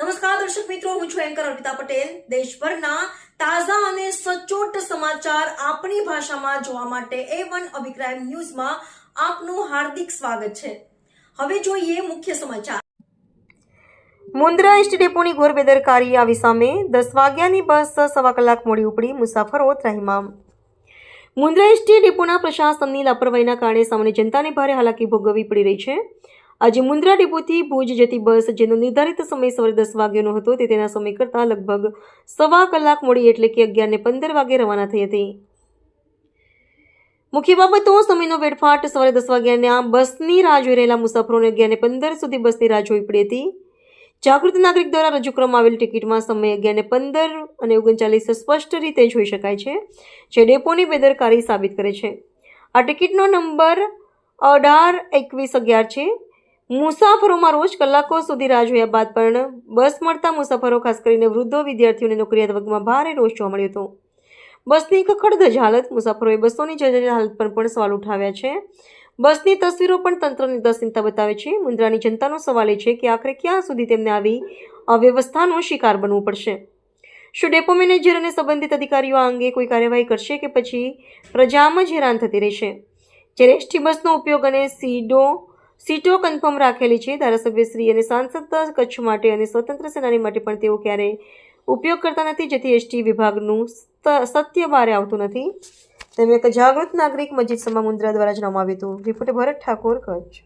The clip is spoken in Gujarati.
નમસ્કાર, દર્શક મિત્રો, હું છું એન્કર અર્પિતા પટેલ. દેશભરના તાજા અને સચોટ સમાચાર આપણી ભાષામાં જોવા માટે એ વન અભિપ્રાય ન્યૂઝમાં આપનું હાર્દિક સ્વાગત છે. હવે જોઈએ મુખ્ય સમાચાર. મુન્દ્રા એસટી ડેપોની ઘોર બેદરકારી આવી સામે દસ વાગ્યાની બસ સવા કલાક મોડી ઉપડી મુસાફરો ત્રાહિમામ મુન્દ્રા એસટી ડેપોના પ્રશાસનની લાપરવાહીના કારણે સામાન્ય જનતાને ભારે હાલાકી ભોગવવી પડી રહી છે. આજે મુન્દ્રા ડેપોથી ભુજ જતી બસ જેનો નિર્ધારિત સમય સવારે દસ વાગ્યાનો હતો તે તેના સમય કરતાં લગભગ સવા કલાક મોડી એટલે કે અગિયારને પંદર વાગે રવાના થઈ હતી. મુખ્ય બાબતો, સમયનો વેડફાટ. સવારે દસ વાગ્યાના બસની રાહ જોઈ રહેલા મુસાફરોને અગિયારને પંદર સુધી બસની રાહ જોઈ પડી હતી. જાગૃત નાગરિક દ્વારા રજૂ કરવામાં આવેલ ટિકિટમાં સમય અગિયારને પંદર અને ઓગણચાલીસ સ્પષ્ટ રીતે જોઈ શકાય છે, જે ડેપોની બેદરકારી સાબિત કરે છે. આ ટિકિટનો નંબર અઢાર એકવીસ અગિયાર છે. મુસાફરોમાં રોજ કલાકો સુધી રાહ જોયા બાદ પણ બસ મળતા મુસાફરો, ખાસ કરીને વૃદ્ધો, વિદ્યાર્થીઓને નોકરિયાત વર્ગમાં ભારે રોષ જોવા મળ્યો હતો. બસની ખખડધજ હાલત મુસાફરોએ બસોની જર્જરિત હાલત પર પણ સવાલ ઉઠાવ્યા છે. બસની તસવીરો પણ તંત્રની ઉદાસીનતા બતાવે છે. મુન્દ્રાની જનતાનો સવાલ એ છે કે આખરે ક્યાં સુધી તેમને આવી અવ્યવસ્થાનો શિકાર બનવું પડશે? શું ડેપો મેનેજર અને સંબંધિત અધિકારીઓ આ અંગે કોઈ કાર્યવાહી કરશે કે પછી પ્રજામાં જ હેરાન થતી રહેશે? જ્યારે એસટી બસનો ઉપયોગ અને સીડો સીટો કન્ફર્મ રાખેલી છે. ધારાસભ્યશ્રી અને સાંસદ કચ્છ માટે અને સ્વતંત્ર સેનાની માટે પણ તેઓ ક્યારેય ઉપયોગ કરતા નથી. જેથી એસટી વિભાગનું સ્ત- સત્ય બહાર આવતું નથી. તેમ એક જાગૃત નાગરિક મજીદ સમા મુન્દ્રા દ્વારા જણાવ્યું હતું. રિપોર્ટર ભરત ઠાકોર કચ્છ.